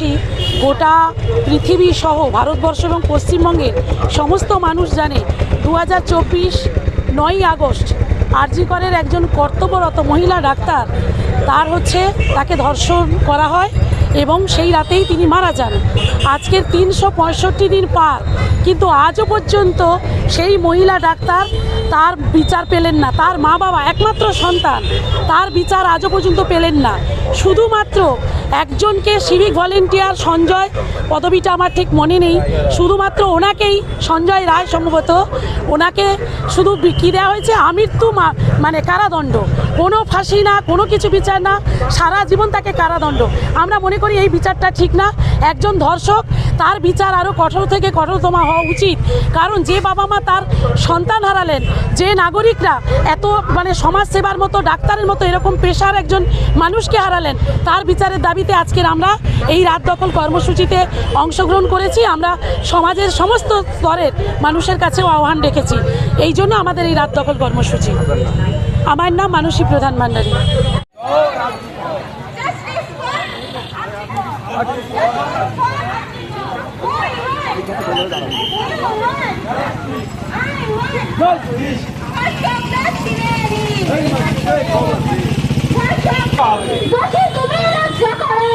দেশবাসী গোটা পৃথিবী সহ ভারতবর্ষ এবং পশ্চিমবঙ্গের সমস্ত মানুষ জানে দু হাজার চব্বিশ নয়ই আগস্ট আরজিকরের একজন কর্তব্যরত মহিলা ডাক্তার, তার হচ্ছে তাকে ধর্ষণ করা হয় এবং সেই রাতেই তিনি মারা যান। আজকের তিনশো পঁয়ষট্টি দিন পার, কিন্তু আজও পর্যন্ত সেই মহিলা ডাক্তার তার বিচার পেলেন না। তার মা বাবা একমাত্র সন্তান, তার বিচার আজও পর্যন্ত পেলেন না। শুধুমাত্র একজনকে সিভিক ভলেন্টিয়ার সঞ্জয়, পদবিটা আমার ঠিক মনে নেই। শুধুমাত্র ওনাকেই সঞ্জয় রায় সম্ভবত, ওনাকে শুধু কী দেওয়া হয়েছে। আমৃত্যু মানে কারাদণ্ড। কোনো ফাঁসি না, কোনো কিছু বিচার না। সারা জীবন তাকে কারাদণ্ড। আমরা মনে করি এই বিচারটা ঠিক না। একজন ধর্ষক, তার বিচার আরও কঠোর থেকে কঠোরতম হওয়া উচিত। কারণ যে বাবা মা তার সন্তান হারালেন, যে নাগরিকরা এত মানে সমাজ সেবার মতো, ডাক্তারের মতো এরকম পেশার একজন মানুষকে হারালেন, তার বিচারের দাবিতে আজকের আমরা এই রাত দখল কর্মসূচিতে অংশগ্রহণ করেছি। আমরা সমাজের সমস্ত স্তরের মানুষের কাছেও আহ্বান রেখেছি। এই জন্য আমাদের এই রাত দখল কর্মসূচি। আমার নাম মানসী প্রধান ভান্ডারী।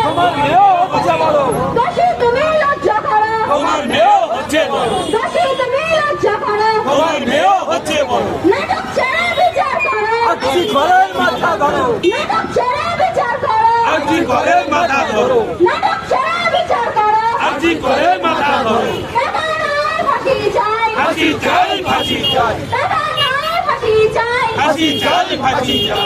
তোমার হচ্ছে বড়। তোমার হচ্ছে বড়। তোমার মেয়েও হচ্ছে বড়। নাটক ছেড়ে বিচার করো। আজি ঘরের মাথা ধরো। নাটক ছেড়ে বিচার করো। আজকে ঘরের মাথা ধরো। টাকা নয় ফাঁসি চাই। ফাঁসি চাই ফাঁসি চাই। টাকা নয় ফাঁসি চাই। ফাঁসি চাই ফাঁসি চাই।